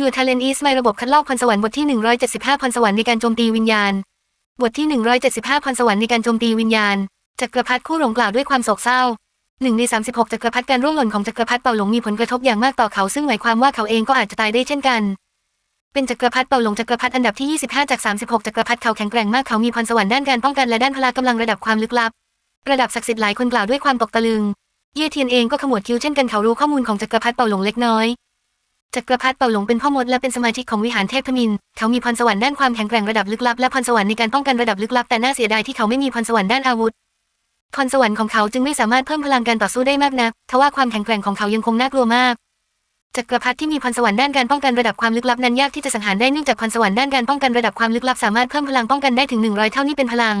ยูทาเลนอีสไมระบบคัดลอกพรสวรรค์บทที่ 175พรสวรรค์ในการโจมตีวิญญาณ บทที่ 175พรสวรรค์ในการโจมตีวิญญาณ จักรพรรดิคู่หลงกล่าวด้วยความโศกเศร้าหนึ่งใน 36 จักรพรรดิการร่วงหล่นของจักรพรรดิเป่าหลงมีผลกระทบอย่างมากต่อเขาซึ่งหมายความว่าเขาเองก็อาจจะตายได้เช่นกัน เป็นจักรพรรดิเป่าหลงจักรพรรดิอันดับที่ 25 จาก 36 จักรพรรดิเขาแข็งแกร่งมากเขามีพรสวรรค์ด้านการป้องกันและด้านพละกำลังระดับความลึกลับ ระดับศักดิ์สิทธิ์หลายคนกล่าวด้วยความตกตะลึง เย่เทียนเองก็ขมวดคิ้วเช่นกันเขารู้ข้อมูลของจักรพรรดิเป่าหลงเล็กน้อย จักรพรรดิเป่าหลงเป็นพ่อมดและเป็นสมาชิกของวิหารเทพมินทร์เขามีพรสวรรค์ด้านความแข็งแกร่งระดับลึกลับและพรสวรรค์ในการป้องกันระดับลึกลับแต่น่าเสียดายที่เขาไม่มีพรสวรรค์ด้านอาวุธพรสวรรค์ของเขาจึงไม่สามารถเพิ่มพลังการต่อสู้ได้มากนักทว่าความแข็งแกร่งของเขายังคงน่ากลัวมากจักรพรรดิที่มีพรสวรรค์ด้านการป้องกันระดับความลึกลับนั้นยากที่จะสังหารได้เนื่องจากพรสวรรค์ด้านการป้องกันระดับความลึกลับสามารถเพิ่มพลังป้องกันได้ถึง100เท่านี้เป็นพลัง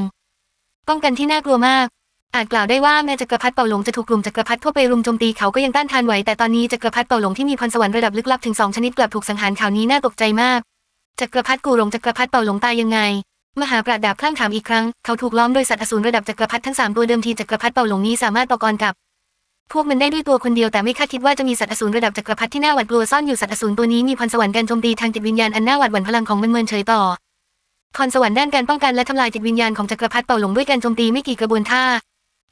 ป้องกันที่น่ากลัวมาก อาจกล่าวได้ว่าแม้จักรพรรดิเป่าหลงจะถูกกลุ่มจักรพรรดิทั่วไปรุมโจมตีเขาก็ยังต้านทานไหวแต่ตอนนี้จักรพรรดิเป่าหลงที่มีพรสวรรค์ระดับลึกลับถึงสองชนิดกลับถูกสังหารข่าวนี้น่าตกใจมากจักรพรรดิกูหลงจักรพรรดิเป่าหลงตายยังไง มหาปราดดาบคลั่งถามอีกครั้งเขาถูกล้อมโดยสัตว์อสูรระดับจักรพรรดิทั้งสามตัวเดิมทีจักรพรรดิเป่าหลงนี้สามารถต่อกรกับ พวกมันได้ด้วยตัวคนเดียวแต่ไม่คาดคิดว่าจะมีสัตว์อสูรระดับจักรพรรดิที่น่าหวาดกลัวซ่อนอยู่สัตว์อสูรตัวนี้มีพรสวรรค์การโจมตีทางจิตวิญญาณอันน่าหวาดหวั่นพลังของมันเมินเฉยต่อพรสวรรค์ด้านการป้องกันและทำลายจิตวิญญาณของจักรพรรดิเป่าหลงด้วยการโจมตีไม่กี่กระบวนท่า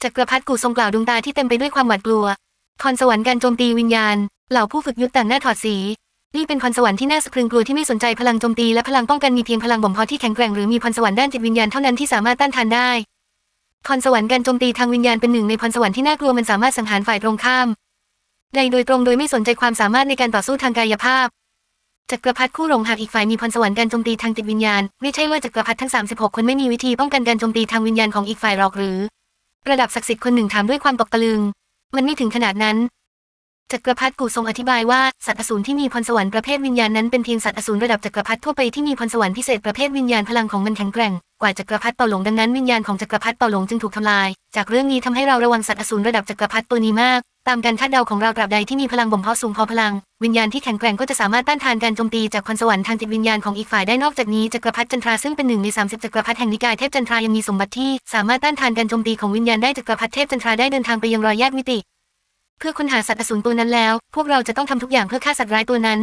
จักรพรรดิกูทรงกล่าวดวงตาที่เต็มไปด้วยความหวาดกลัวพรสวรรค์การโจมตีวิญญาณ เหล่าผู้ฝึกยุทธต่างหน้าถอดสี นี่เป็นพรสวรรค์ที่น่าสะพรึงกลัวที่ไม่สนใจพลังโจมตีและพลังป้องกันมีเพียงพลังบ่มเพาะที่แข็งแกร่งหรือมีพรสวรรค์ด้านจิตวิญญาณเท่านั้นที่สามารถต้านทานได้ พรสวรรค์การโจมตีทางวิญญาณเป็นหนึ่งในพรสวรรค์ที่น่ากลัวมันสามารถสังหารฝ่ายตรงข้ามได้โดยตรงโดยไม่สนใจความสามารถในการต่อสู้ทางกายภาพจักรพรรดิคู่หลงหากอีกฝ่ายมีพรสวรรค์การโจมตีทางจิตวิญญาณ ไม่ใช่ว่าจักรพรรดิทั้ง 36 คนไม่มีวิธีป้องกันการโจมตีทางวิญญาณของอีกฝ่ายหรอกหรือ ระดับศักดิ์สิทธิ์คนหนึ่งถามด้วยความตกตะลึง มันไม่ถึงขนาดนั้น จักรพรรดิกูทรงอธิบายว่าสัตว์อสูรที่มีพรสวรรค์ประเภทวิญญาณนั้นเป็นเพียงสัตว์อสูรระดับจักรพรรดิทั่วไปที่มีพรสวรรค์พิเศษประเภทวิญญาณพลังของมันแข็งแกร่งกว่าจักรพรรดิเป่าหลงดังนั้นวิญญาณของจักรพรรดิเป่าหลงจึงถูกทำลาย จากเรื่องนี้ทำให้เราระวังสัตว์อสูรระดับจักรพรรดิตัวนี้มาก ตามการคาดเดาของเราตราบใดที่มีพลังบ่มเพาะสูงพอพลัง วิญญาณที่แข็งแกร่งก็จะสามารถต้านทานการโจมตีจากพรสวรรค์ทางจิตวิญญาณของอีกฝ่ายได้นอกจากนี้จักรพรรดิจันทราซึ่งเป็นหนึ่งใน30จักรพรรดิแห่งนิกายเทพจันทรายังมีสมบัติที่ สามารถต้านทานการโจมตีของวิญญาณได้จักรพรรดิเทพจันทราได้เดินทางไปยังรอยแยกมิติ พื่อค้นหาสัตว์อสูรตัวนั้นแล้ว พวกเราจะต้องทำทุกอย่างเพื่อฆ่าสัตว์ร้ายตัวนั้น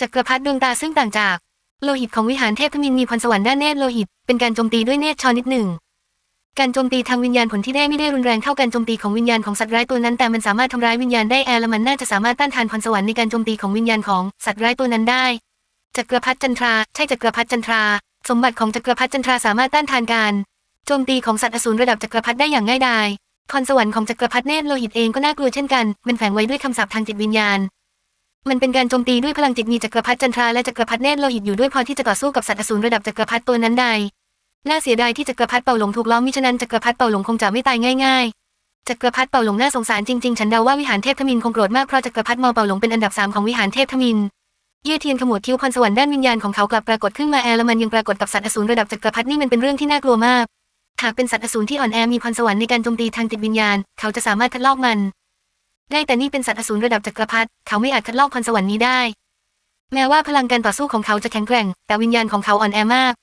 จักรพรรดิดวงตาซึ่งต่างจากโลหิตของวิหารเทพมินมีพรสวรรค์ด้านเนตรโลหิต เป็นการโจมตีด้วยเนตรชอนิดหนึ่ง การโจมตีทางวิญญาณผลที่ได้ไม่ได้รุนแรงเท่าการโจมตีของวิญญาณของสัตว์ร้ายตัวนั้นแต่มันสามารถทำร้ายวิญญาณได้แอร์ละมันน่าจะสามารถต้านทานพรสวรรค์ในการโจมตีของวิญญาณของสัตว์ร้ายตัวนั้นได้จักรพรรดิจันทราใช่จักรพรรดิจันทรา สมบัติของจักรพรรดิจันทราสามารถต้านทานการโจมตีของสัตว์อสูรระดับจักรพรรดิได้อย่างง่ายดาย พรสวรรค์ของจักรพรรดิเนตรโลหิตเองก็น่ากลัวเช่นกัน มันแฝงไว้ด้วยคำสาปทางจิตวิญญาณ มันเป็นการโจมตีด้วยพลังจิตมีจักรพรรดิจันทราและจักรพรรดิเนตรโลหิตอยู่ด้วยพอที่จะต่อสู้กับสัตว์อสูรระดับจักรพรรดิตัวนั้นใดน่าเสียดายที่จักรพรรดิเป่าหลงถูกล้อมมิฉะนั้นจักรพรรดิเป่าหลงคงจะไม่ตายง่ายๆ จักรพรรดิเป่าหลงน่าสงสารจริงๆ ฉันเดาว่าวิหารเทพทมินคงโกรธมากเพราะจักรพรรดิมาเป่าหลงเป็นอันดับสามของวิหารเทพทมิน เย่เทียนขมวดคิ้วพรสวรรค์ด้านวิญญาณของเขากลับปรากฏขึ้นมาแอลมันยังปรากฏกับสัตว์อสูรระดับจักรพรรดินี่มันเป็นเรื่องที่น่ากลัวมาก หากเป็นสัตว์อสูรที่อ่อนแอมีพรสวรรค์ในการโจมตีทางจิตวิญญาณ เขาจะสามารถคัดลอกมัน ได้แต่นี่เป็นสัตว์อสูรระดับจักรพรรดิเขาไม่อาจคัดลอกพรสวรรค์นี้ได้ แม้ว่าพลังการต่อสู้ของเขาจะแข็งแกร่ง แต่วิญญาณของเขาอ่อนแอมาก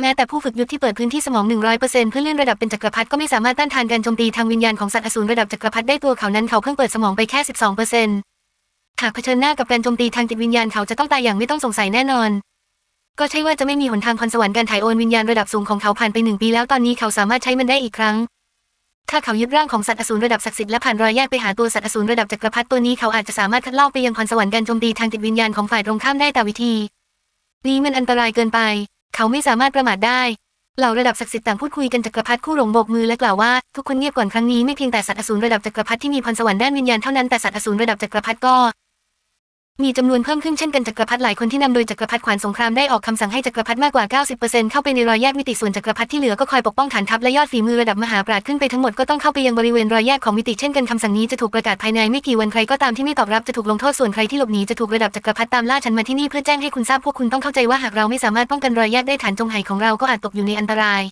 แม้แต่ผู้ฝึกยุทธที่เปิดพื้นที่สมอง 100%เพื่อเลื่อนระดับเป็นจักรพรรดิก็ไม่สามารถต้านทานการโจมตีทางวิญญาณของสัตว์อสูรระดับจักรพรรดิได้ตัวเขานั้นเขาเพิ่งเปิดสมองไปแค่ 12%หากเผชิญหน้ากับการโจมตีทางจิตวิญญาณเขาจะต้องตายอย่างไม่ต้องสงสัยแน่นอน ก็ใช่ว่าจะไม่มีหนทางพรสวรรค์การถ่ายโอนวิญญาณระดับสูงของเขาผ่านไปหนึ่งปีแล้วตอนนี้เขาสามารถใช้มันได้อีกครั้ง ถ้าเขายึดร่างของสัตว์อสูรระดับศักดิ์สิทธิ์และผ่านรอยแยกไปหาตัวสัตว์อสูรระดับจักรพรรดิตัวนี้เขาอาจจะสามารถคัดลอกไปยังพรสวรรค์การโจมตีทางจิตวิญญาณของฝ่ายตรงข้ามได้แต่วิธี นี้มันอันตรายเกินไป เขาไม่สามารถประมาทได้เหล่าระดับศักดิ์สิทธิ์ต่างพูดคุยกันจักรพรรดิคู่หลงโบกมือและกล่าวว่าทุกคนเงียบก่อนครั้งนี้ไม่เพียงแต่สัตว์อสูรระดับจักรพรรดิที่มีพรสวรรค์ด้านวิญญาณเท่านั้นแต่สัตว์อสูรระดับจักรพรรดิก็ มีจำนวนเพิ่มขึ้นเช่นกันจักรพรรดิหลายคนที่นำโดยจักรพรรดิขวานสงครามได้ออกคำสั่งให้จักรพรรดิมากกว่า 90%เข้าไปในรอยแยกมิติส่วนจักรพรรดิที่เหลือก็คอยปกป้องฐานทัพและยอดฝีมือระดับมหาปราชญ์ขึ้นไปทั้งหมดก็ต้องเข้าไปยังบริเวณรอยแยกของมิติเช่นกันคำสั่งนี้จะถูกประกาศภายในไม่กี่วันใครก็ตามที่ไม่ตอบรับจะถูกลงโทษส่วนใครที่หลบหนีจะถูกระดับจักรพรรดิตามล่าฉันมาที่นี่เพื่อแจ้งให้คุณทราบพวกคุณต้องเข้าใจว่าหากเราไม่สามารถป้องกันรอยแยกได้ฐานจงไหของเราก็อาจตกอยู่ในอันตราย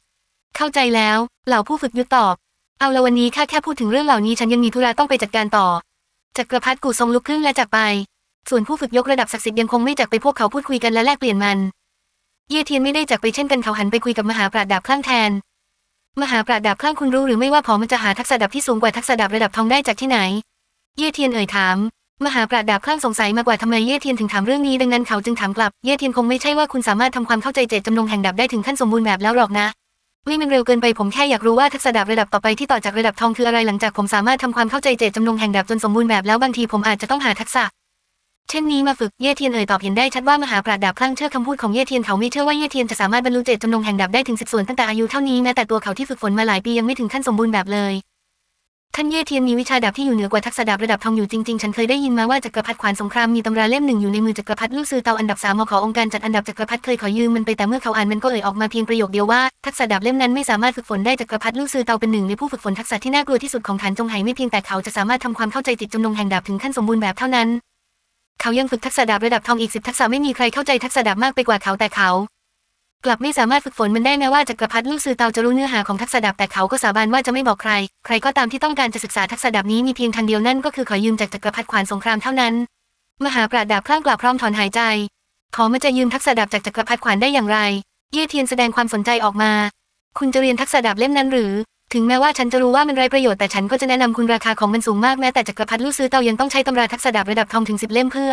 เข้าใจแล้ว เหล่าผู้ฝึกยุทธตอบ เอาละวันนี้ข้าแค่พูดถึงเรื่องเหล่านี้ฉันยังมีธุระต้องไปจัดการต่อจักรพรรดิกูทรงลุกขึ้นและจากไป ส่วนผู้ฝึกยกระดับศักดิ์สิทธิ์ยังคงไม่จากไปพวกเขาพูดคุยกันและแลกเปลี่ยนมัน เย่เทียนไม่ได้จากไปเช่นกันเขาหันไปคุยกับมหาปราดดาบคลั่งแทน มหาปราดดาบคลั่งคุณรู้หรือไม่ว่าผอมันจะหาทักษะดาบที่สูงกว่าทักษะดาบระดับทองได้จากที่ไหน เย่เทียนเอ่ยถาม มหาปราดดาบคลั่งสงสัยมากกว่าทำไมเย่เทียนถึงถามเรื่องนี้ดังนั้นเขาจึงถามกลับเย่เทียนคงไม่ใช่ว่าคุณสามารถทำความเข้าใจเจตจำนงแห่งดาบได้ถึงขั้นสมบูรณ์แบบแล้วหรอกนะวิ่งมันเร็วเกินไปผมแค่อยากรู้ว่าทักษะดาบระดับต่อไปที่ต่อจากระดับทองคืออะไรหลังจากผมสามารถทำความเข้าใจเจตจำนงแห่งดาบจนสมบูรณ์แบบแล้วบางทีผมอาจจะต้องหาทักษะ เช่นนี้มาฝึกเย่เทียนเอ่ยตอบเห็นได้ชัดว่ามหาปราดดาบคลั่งเชื่อคำพูดของเย่เทียนเขาไม่เชื่อว่าเย่เทียนจะสามารถบรรลุเจตจำนงแห่งดาบได้ถึงสิบส่วนตั้งแต่อายุเท่านี้แม้แต่ตัวเขาที่ฝึกฝนมาหลายปียังไม่ถึงขั้นสมบูรณ์แบบเลยท่านเย่เทียนมีวิชาดาบที่อยู่เหนือกว่าทักษะดาบระดับทองอยู่จริงๆ ฉันเคยได้ยินมาว่าจักรพรรดิขวานสงครามมีตำราเล่มหนึ่งอยู่ในมือจักรพรรดิลูกซือเตาอันดับสามมขอองค์การจัดอันดับจักรพรรดิเคยขอยืมมันไปแต่เมื่อเขาอ่านมันก็เอ่ยออกมาเพียงประโยคเดียวว่าทักษะดาบเล่มนั้นไม่สามารถฝึกฝนได้จักรพรรดิลูกซือเตาเป็นหนึ่งในผู้ฝึกฝนทักษะที่น่ากลัวที่สุดของฐานจงไหไม่เพียงแต่เขาจะสามารถทำความเข้าใจจิตจำนงแห่งดาบถึงขั้นสมบูรณ์แบบเท่านั้น เขายังฝึกทักษะดาบระดับทองอีกสิบทักษะไม่มีใครเข้าใจทักษะดาบมากไปกว่าเขาแต่เขา กลับไม่สามารถฝึกฝนมันได้แม้ว่าจักรพรรดิลูกซือเตาจะรู้เนื้อหาของทักษะดาบแต่เขาก็สาบานว่าจะไม่บอกใคร ใครก็ตามที่ต้องการจะศึกษาทักษะดาบนี้มีเพียงทางเดียวนั่นก็คือขอยืมจากจักรพรรดิขวานสงครามเท่านั้น มหาปราดดาบคลั่งกล่าวพร้อมถอนหายใจ ขอมาจะยืมทักษะดาบจากจักรพรรดิขวานได้อย่างไร เย่เทียนแสดงความสนใจออกมา คุณจะเรียนทักษะดาบเล่มนั้นหรือ ถึงแม้ว่าฉันจะรู้ว่ามันไร้ประโยชน์แต่ฉันก็จะแนะนำคุณราคาของมันสูงมากแม้แต่จักรพรรดิลูกซือเตายังต้องใช้ตำราทักษะดาบระดับทองถึงสิบเล่มเพื่อ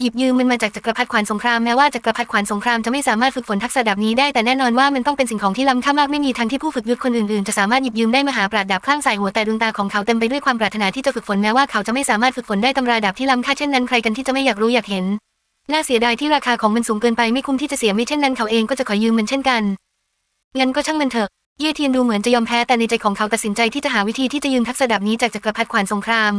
หยิบยืมมันมาจากจักรพรรดิขวานสงครามแม้ว่าจักรพรรดิขวานสงครามจะไม่สามารถฝึกฝนทักษะดาบนี้ได้แต่แน่นอนว่ามันต้องเป็นสิ่งของที่ล้ำค่ามากไม่มีทางที่ผู้ฝึกยุทธคนอื่นๆ จะสามารถหยิบยืมได้มหาปราดดาบคลั่งใส่หัวแต่ดวงตาของเขาเต็มไปด้วยความปรารถนาที่จะฝึกฝนแม้ว่าเขาจะไม่สามารถฝึกฝนได้ตำราดาบที่ล้ำค่าเช่นนั้นใครกันที่จะไม่อยากรู้อยากเห็นน่าเสียดายที่ราคาของมันสูงเกินไปไม่คุ้มที่จะเสียไม่เช่นนั้นเขาเองก็จะขอยืมมันเช่นกันงั้นก็ช่างมันเถอะ เย่เทียนดูเหมือนจะยอมแพ้แต่ในใจของเขาตัดสินใจที่จะหาวิธีที่จะยืมทักษะดาบนี้จากจักรพรรดิขวานสงคราม